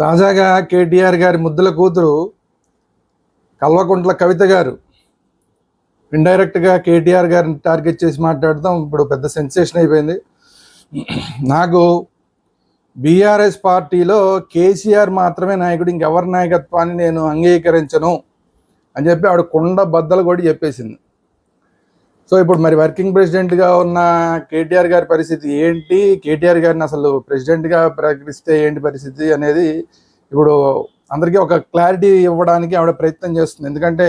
తాజాగా కేటీఆర్ గారి ముద్దుల కూతురు కల్వకుంట్ల కవిత గారు ఇండైరెక్ట్గా కేటీఆర్ గారిని టార్గెట్ చేసి మాట్లాడటం ఇప్పుడు పెద్ద సెన్సేషన్ అయిపోయింది. నాకు బీఆర్ఎస్ పార్టీలో కేసీఆర్ మాత్రమే నాయకుడు ఇంకెవరి నాయకత్వాన్ని నేను అంగీకరించను అని చెప్పి ఆవిడ కుండ బద్దలు కూడా చెప్పేసింది. సో ఇప్పుడు మరి వర్కింగ్ ప్రెసిడెంట్గా ఉన్న కేటీఆర్ గారి పరిస్థితి ఏంటి? కేటీఆర్ గారిని అసలు ప్రెసిడెంట్గా ప్రకటిస్తే ఏంటి పరిస్థితి అనేది ఇప్పుడు అందరికీ ఒక క్లారిటీ ఇవ్వడానికి ఆవిడ ప్రయత్నం చేస్తుంది. ఎందుకంటే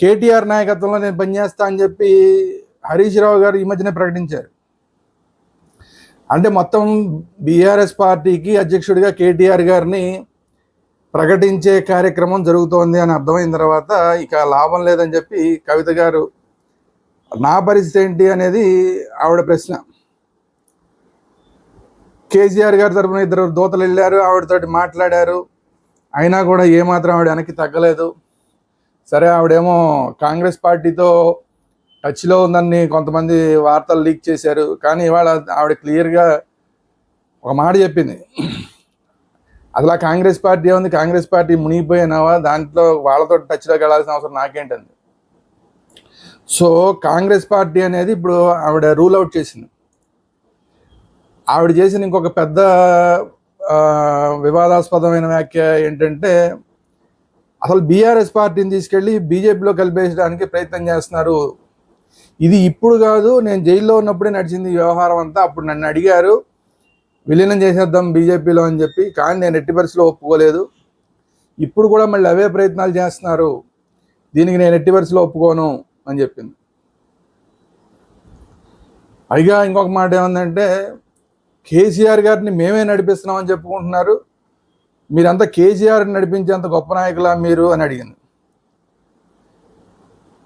కేటీఆర్ నాయకత్వంలో నేను పనిచేస్తా అని చెప్పి హరీష్ రావు గారు ఈ మధ్యనే ప్రకటించారు. అంటే మొత్తం బీఆర్ఎస్ పార్టీకి అధ్యక్షుడిగా కేటీఆర్ గారిని ప్రకటించే కార్యక్రమం జరుగుతోంది అని అర్థమైన తర్వాత ఇక లాభం లేదని చెప్పి కవిత గారు నా పరిస్థితి ఏంటి అనేది ఆవిడ ప్రశ్న. కేసీఆర్ గారి తరఫున ఇద్దరు దూతలు వెళ్ళారు ఆవిడతోటి మాట్లాడారు. అయినా కూడా ఏమాత్రం ఆవిడ వెనక్కి తగ్గలేదు. సరే ఆవిడేమో కాంగ్రెస్ పార్టీతో టచ్లో ఉందని కొంతమంది వార్తలు లీక్ చేశారు. కానీ ఇవాళ ఆవిడ క్లియర్గా ఒక మాట చెప్పింది. అసలు కాంగ్రెస్ పార్టీ ఉంది కాంగ్రెస్ పార్టీ మునిగిపోయినావా? దాంట్లో వాళ్ళతో టచ్లోకి వెళ్ళాల్సిన అవసరం నాకేంటంది? సో కాంగ్రెస్ పార్టీ అనేది ఇప్పుడు ఆవిడ రూల్ అవుట్ చేసింది. ఆవిడ చేసిన ఇంకొక పెద్ద వివాదాస్పదమైన వ్యాఖ్య ఏంటంటే అసలు బీఆర్ఎస్ పార్టీని తీసుకెళ్ళి బీజేపీలో కలిపేయడానికి ప్రయత్నం చేస్తున్నారు. ఇది ఇప్పుడు కాదు నేను జైల్లో ఉన్నప్పుడే నడిచింది వ్యవహారం అంతా. అప్పుడు నన్ను అడిగారు విలీనం చేసేద్దాం బీజేపీలో అని చెప్పి కానీ నేను ఎట్టి పరిస్థితిలో ఒప్పుకోలేదు. ఇప్పుడు కూడా మళ్ళీ అవే ప్రయత్నాలు చేస్తున్నారు. దీనికి నేను ఎట్టి పరిస్థితిలో ఒప్పుకోను. అని చెప్పింది. పైగా ఇంకొక మాట ఏమందంటే కేసీఆర్ గారిని మేమే నడిపిస్తున్నామని చెప్పుకుంటున్నారు. మీరంతా కేసీఆర్ని నడిపించేంత గొప్ప నాయకులా మీరు అని అడిగింది.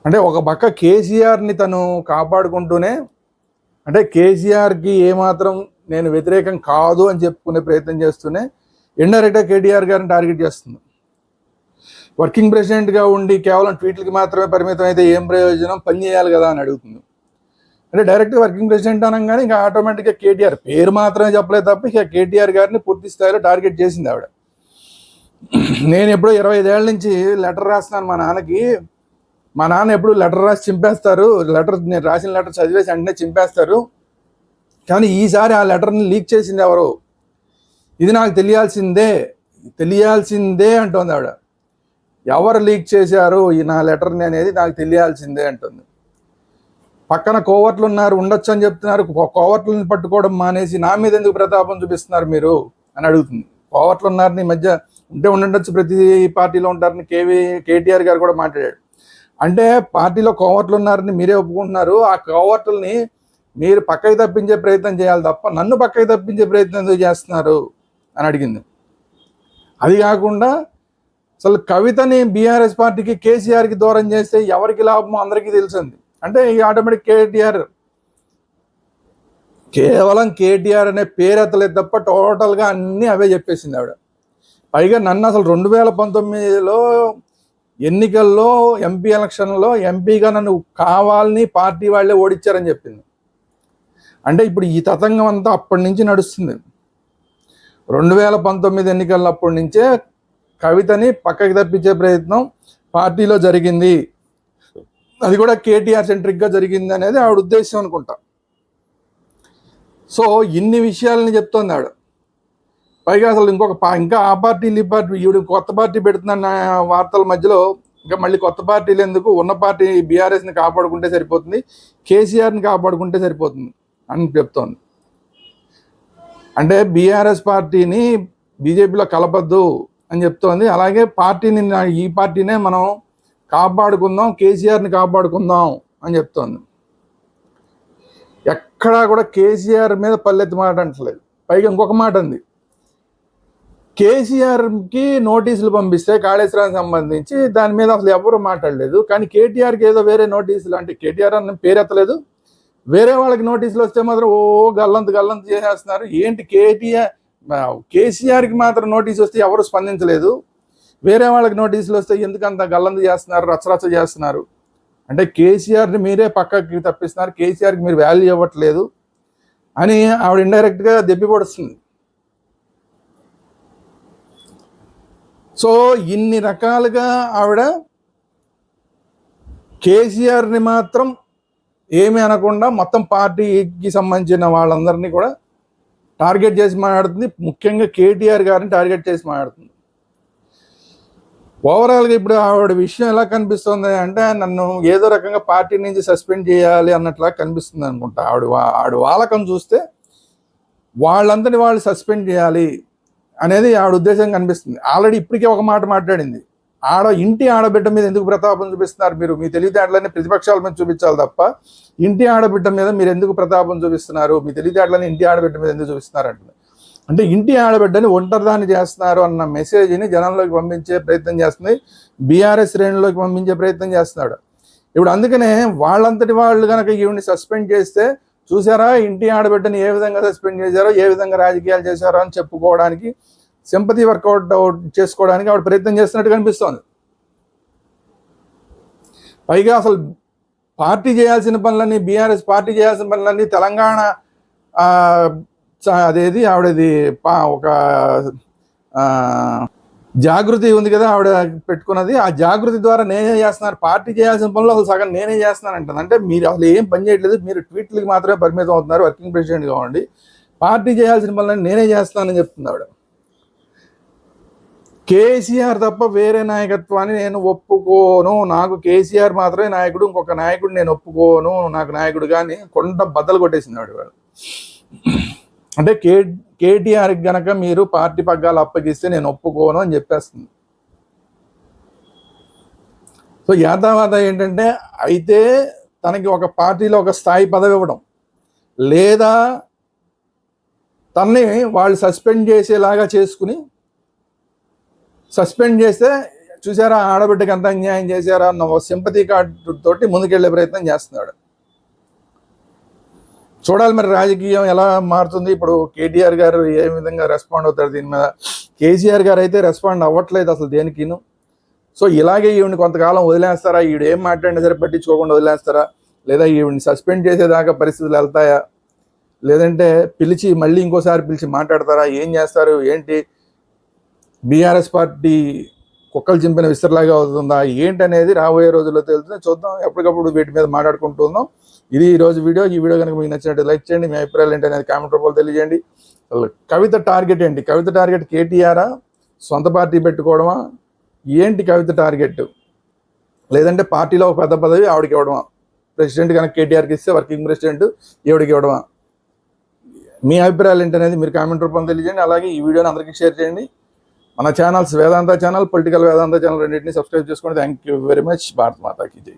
అంటే ఒక పక్క కేసీఆర్ని తను కాపాడుకుంటూనే అంటే కేసీఆర్కి ఏమాత్రం నేను వ్యతిరేకం కాదు అని చెప్పుకునే ప్రయత్నం చేస్తూనే ఇండైరెక్ట్గా కేటీఆర్ గారిని టార్గెట్ చేస్తుంది. వర్కింగ్ ప్రెసిడెంట్గా ఉండి కేవలం ట్వీట్లకి మాత్రమే పరిమితం అయితే ఏం ప్రయోజనం? పని చేయాలి కదా అని అడుగుతుంది. అంటే డైరెక్ట్ వర్కింగ్ ప్రెసిడెంట్ అనగానే ఇంకా ఆటోమేటిక్గా కేటీఆర్ పేరు మాత్రమే చెప్పలేదు తప్ప ఇక కేటీఆర్ గారిని పూర్తి స్థాయిలో టార్గెట్ చేసింది ఆవిడ. నేను ఎప్పుడో ఇరవై ఐదేళ్ళ నుంచి లెటర్ రాస్తున్నాను మా నాన్నకి. మా నాన్న ఎప్పుడు లెటర్ రాసి చింపేస్తారు. లెటర్ నేను రాసిన లెటర్ చదివేసి వెంటనే చింపేస్తారు. కానీ ఈసారి ఆ లెటర్ని లీక్ చేసింది ఎవరు? ఇది నాకు తెలియాల్సిందే. తెలియాల్సిందే అంటోంది ఆవిడ. ఎవరు లీక్ చేశారు ఈ నా లెటర్ని అనేది నాకు తెలియాల్సిందే అంటుంది. పక్కన కోవర్ట్లు ఉన్నారు ఉండొచ్చు అని చెప్తున్నారు కోవట్లను కోవర్ట్లను పట్టుకోవడం మానేసి నా మీద ఎందుకు ప్రతాపం చూపిస్తున్నారు మీరు అని అడుగుతుంది. కోవర్ట్లు ఉన్నారు ఈ మధ్య ఉంటే ఉండొచ్చు ప్రతి పార్టీలో ఉంటారని కేవీ కేటీఆర్ గారు కూడా మాట్లాడాడు అంటే పార్టీలో కోవర్ట్లు ఉన్నారని మీరే ఒప్పుకుంటున్నారు ఆ కోవర్ట్లని మీరు పక్కకి తప్పించే ప్రయత్నం చేయాలి తప్ప నన్ను పక్కకి తప్పించే ప్రయత్నం ఎందుకు చేస్తున్నారు అని అడిగింది. అది కాకుండా అసలు కవితని బీఆర్ఎస్ పార్టీకి కేసీఆర్కి దూరం చేస్తే ఎవరికి లాభమో అందరికీ తెలిసింది అంటే ఈ ఆటోమేటిక్ కేటీఆర్. కేవలం కేటీఆర్ అనే పేరు ఎత్తలేదు తప్ప టోటల్గా అన్నీ అవే చెప్పేసింది ఆవిడ. పైగా నన్ను అసలు రెండు వేల పంతొమ్మిదిలో ఎన్నికల్లో ఎంపీ ఎలక్షన్లో ఎంపీగా నన్ను కావాలని పార్టీ వాళ్ళే ఓడించారని చెప్పింది. అంటే ఇప్పుడు ఈ తతంగం అంతా అప్పటి నుంచి నడుస్తుంది. రెండు వేల పంతొమ్మిది ఎన్నికల అప్పటి నుంచే కవితని పక్కకి తప్పించే ప్రయత్నం పార్టీలో జరిగింది. అది కూడా కేటీఆర్ సెంట్రిక్గా జరిగింది అనేది ఆవిడ ఉద్దేశం అనుకుంటా. సో ఇన్ని విషయాలని చెప్తోంది ఆవిడ. పైగా అసలు ఇంకొక ఇంకా ఆ పార్టీ ఈ పార్టీ ఈవిడ కొత్త పార్టీ పెడుతున్న వార్తల మధ్యలో ఇంకా మళ్ళీ కొత్త పార్టీలు ఎందుకు? ఉన్న పార్టీ బీఆర్ఎస్ని కాపాడుకుంటే సరిపోతుంది కేసీఆర్ని కాపాడుకుంటే సరిపోతుంది అని చెప్తోంది. అంటే బీఆర్ఎస్ పార్టీని బీజేపీలో కలపద్దు. అని చెప్తోంది. అలాగే పార్టీని ఈ పార్టీనే మనం కాపాడుకుందాం కేసీఆర్ని కాపాడుకుందాం అని చెప్తోంది. ఎక్కడా కూడా కేసీఆర్ మీద పల్లెత్తి మాట అంటలేదు. పైగా ఇంకొక మాట ఉంది కేసీఆర్కి నోటీసులు పంపిస్తే కాళేశ్వరానికి సంబంధించి దాని మీద అసలు ఎవరు మాట్లాడలేదు. కానీ కేటీఆర్కి ఏదో వేరే నోటీసులు అంటే కేటీఆర్ అని పేరెత్తలేదు వేరే వాళ్ళకి నోటీసులు వస్తే మాత్రం ఓ గల్లంత గల్లంత చేసేస్తున్నారు. ఏంటి కేటీఆర్ కేసీఆర్కి మాత్రం నోటీస్ వస్తే ఎవరు స్పందించలేదు. వేరే వాళ్ళకి నోటీసులు వస్తే ఎందుకు అంత గల్లంతు చేస్తున్నారు రచ్చరచ్చ చేస్తున్నారు? అంటే కేసీఆర్ని మీరే పక్కకి తప్పిస్తున్నారు కేసీఆర్కి మీరు వాల్యూ ఇవ్వట్లేదు అని ఆవిడ ఇండైరెక్ట్గా దెబ్బిపడుస్తుంది సో ఇన్ని రకాలుగా ఆవిడ కేసీఆర్ని మాత్రం ఏమీ అనకుండా మొత్తం పార్టీకి సంబంధించిన వాళ్ళందరినీ కూడా టార్గెట్ చేసి మాట్లాడుతుంది. ముఖ్యంగా కేటీఆర్ గారిని టార్గెట్ చేసి మాట్లాడుతుంది. ఓవరాల్గా ఇప్పుడు ఆవిడ విషయం ఎలా కనిపిస్తుంది అంటే నన్ను ఏదో రకంగా పార్టీ నుంచి సస్పెండ్ చేయాలి అన్నట్లా కనిపిస్తుంది అనుకుంటా. ఆవిడ వా- ఆవిడ వాళ్ళకం చూస్తే వాళ్ళందరినీ వాళ్ళు సస్పెండ్ చేయాలి అనేది ఆవిడ ఉద్దేశం కనిపిస్తుంది. ఆల్రెడీ ఇప్పటికే ఒక మాట మాట్లాడింది. ఆడ ఇంటి ఆడబిడ్డ మీద ఎందుకు ప్రతాపం చూపిస్తున్నారు మీరు? మీ తెలివితేటలని ప్రతిపక్షాల మీద చూపించాలి తప్ప ఇంటి ఆడబిడ్డ మీద మీరు ఎందుకు ప్రతాపం చూపిస్తున్నారు? మీ తెలివితేటలని ఇంటి ఆడబిడ్డ మీద ఎందుకు చూపిస్తున్నారు అంటుంది అంటే ఇంటి ఆడబిడ్డని ఒంటరిదాన్ని చేస్తున్నారు అన్న మెసేజ్ని జనంలోకి పంపించే ప్రయత్నం చేస్తుంది. బీఆర్ఎస్ శ్రేణుల్లోకి పంపించే ప్రయత్నం చేస్తున్నాడు. ఇప్పుడు అందుకనే వాళ్ళంతటి వాళ్ళు కనుక ఈవిని సస్పెండ్ చేస్తే చూసారా ఇంటి ఆడబిడ్డని ఏ విధంగా సస్పెండ్ చేశారో ఏ విధంగా రాజకీయాలు చేశారో అని చెప్పుకోవడానికి సింపతి వర్కౌట్ చేసుకోవడానికి ఆవిడ ప్రయత్నం చేస్తున్నట్టు కనిపిస్తోంది. పైగా అసలు పార్టీ చేయాల్సిన పనులన్నీ బీఆర్ఎస్ పార్టీ చేయాల్సిన పనులన్నీ తెలంగాణ అదేది ఆవిడది పా ఒక జాగృతి ఉంది కదా ఆవిడ పెట్టుకున్నది. ఆ జాగృతి ద్వారా నేనే చేస్తున్నారు. పార్టీ చేయాల్సిన పనులు అసలు సగం నేనే చేస్తున్నాను అంటుంది అంటే మీరు అసలు ఏం పని చేయట్లేదు. మీరు ట్వీట్లకి మాత్రమే పరిమితం అవుతున్నారు వర్కింగ్ ప్రెసిడెంట్ కావండి. పార్టీ చేయాల్సిన పనులన్నీ నేనే చేస్తానని చెప్తుంది ఆవిడ. కేసీఆర్ తప్ప వేరే నాయకత్వాన్ని నేను ఒప్పుకోను. నాకు కేసీఆర్ మాత్రమే నాయకుడు ఇంకొక నాయకుడు నేను ఒప్పుకోను. నాకు నాయకుడు కానీ కొండ బద్దలు కొట్టేసింది వాడు. అంటే కే కేటీఆర్కి గనక మీరు పార్టీ పగ్గాలు అప్పగిస్తే నేను ఒప్పుకోను అని చెప్పేస్తుంది. సో యాదావాత ఏంటంటే అయితే తనకి ఒక పార్టీలో ఒక స్థాయి పదవి ఇవ్వడం. లేదా తన్ని వాళ్ళు సస్పెండ్ చేసేలాగా చేసుకుని సస్పెండ్ చేస్తే చూసారా ఆడబిడ్డకి ఎంత అన్యాయం చేశారా అన్న సింపతి కార్డు తోటి ముందుకెళ్ళే ప్రయత్నం చేస్తున్నాడు. చూడాలి మరి రాజకీయం ఎలా మారుతుంది. ఇప్పుడు కేటీఆర్ గారు ఏ విధంగా రెస్పాండ్ అవుతారు దీని మీద? కేసీఆర్ గారు అయితే రెస్పాండ్ అవ్వట్లేదు అసలు దేనికిను. సో ఇలాగే ఈవిని కొంతకాలం వదిలేస్తారా? ఈవిడ ఏం మాట్లాడినా సరే పట్టించుకోకుండా వదిలేస్తారా? లేదా ఈవిని సస్పెండ్ చేసేదాకా పరిస్థితులు వెళ్తాయా? లేదంటే పిలిచి మళ్ళీ ఇంకోసారి పిలిచి మాట్లాడతారా? ఏం చేస్తారు? ఏంటి? బీఆర్ఎస్ పార్టీ కుక్కలు చింపిన విస్తరలాగా అవుతుందా? ఏంటనేది రాబోయే రోజుల్లో తెలుస్తుంది. చూద్దాం. ఎప్పటికప్పుడు వీటి మీద మాట్లాడుకుంటున్నాం ఇది ఈ రోజు వీడియో. ఈ వీడియో కనుక మీకు నచ్చినట్టు లైక్ చేయండి. మీ అభిప్రాయాలు ఏంటి అనేది కామెంట్ రూపంలో తెలియజేయండి. కవిత టార్గెట్ ఏంటి? కవిత టార్గెట్ కేటీఆరా సొంత పార్టీ పెట్టుకోవడమా? ఏంటి కవిత టార్గెట్? లేదంటే పార్టీలో ఒక పెద్ద పదవి ఆవిడకి ఇవ్వడమా? ప్రెసిడెంట్ కనుక కేటీఆర్కి ఇస్తే వర్కింగ్ ప్రెసిడెంట్ ఈవిడకి ఇవ్వడమా? మీ అభిప్రాయాలు ఏంటనేది మీరు కామెంట్ రూపంలో తెలియజేయండి. అలాగే ఈ వీడియోని అందరికీ షేర్ చేయండి. మన channels Vedanta channel political Vedanta channel రెండింటిని సబ్స్క్రైబ్ చేసుకోండి thank you very much Bharat మాతాకి జై